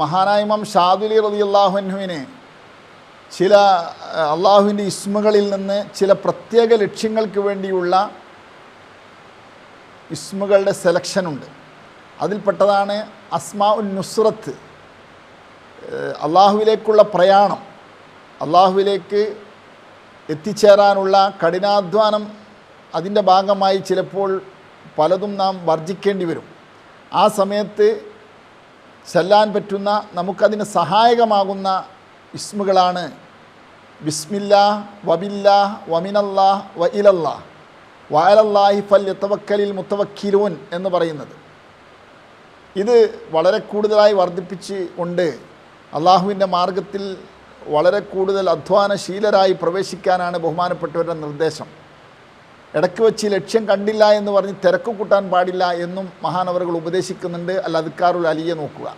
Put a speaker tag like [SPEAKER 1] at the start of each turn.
[SPEAKER 1] മഹാനായ ഇമാം ഷാദുലി റതി അള്ളാഹുവിനെ ചില അള്ളാഹുവിന്റെ ഇസ്മുകളിൽ നിന്ന് ചില പ്രത്യേക ലക്ഷ്യങ്ങൾക്ക് വേണ്ടിയുള്ള ഇസ്മുകളുടെ സെലക്ഷനുണ്ട് അതിൽപ്പെട്ടതാണ് അസ്മാ ഉൻ നുസ്രത്ത് അള്ളാഹുവിലേക്കുള്ള പ്രയാണം അള്ളാഹുവിലേക്ക് എത്തിച്ചേരാനുള്ള കഠിനാധ്വാനം അതിന്റെ ഭാഗമായി ചിലപ്പോൾ പലതും നാം വർജിക്കേണ്ടി വരും. ആ സമയത്ത് ചെല്ലാൻ പറ്റുന്ന നമുക്കതിന് സഹായകമാകുന്ന ഇസ്മുകളാണ് ബിസ്മില്ല വബില്ല വമിനല്ലാ വ ഇലല്ലാ വയലല്ലാഹി ഫൽ യത്തവക്കലിൽ മുത്തവക്കിലൂൻ എന്ന് പറയുന്നത്. ഇത് വളരെ കൂടുതലായി വർദ്ധിപ്പിച്ച് ഉണ്ട്. അള്ളാഹുവിന്റെ മാർഗത്തിൽ വളരെ കൂടുതൽ അധ്വാനശീലരായി പ്രവേശിക്കാനാണ് ബഹുമാനപ്പെട്ടവരുടെ നിർദ്ദേശം. ഇടയ്ക്ക് വെച്ച് ലക്ഷ്യം കണ്ടില്ല എന്ന് പറഞ്ഞ് തിരക്ക് കൂട്ടാൻ പാടില്ല എന്നും മഹാനവറുകൾ ഉപദേശിക്കുന്നുണ്ട്. അല്ല അധികാറുൽ അലിയെ നോക്കുക.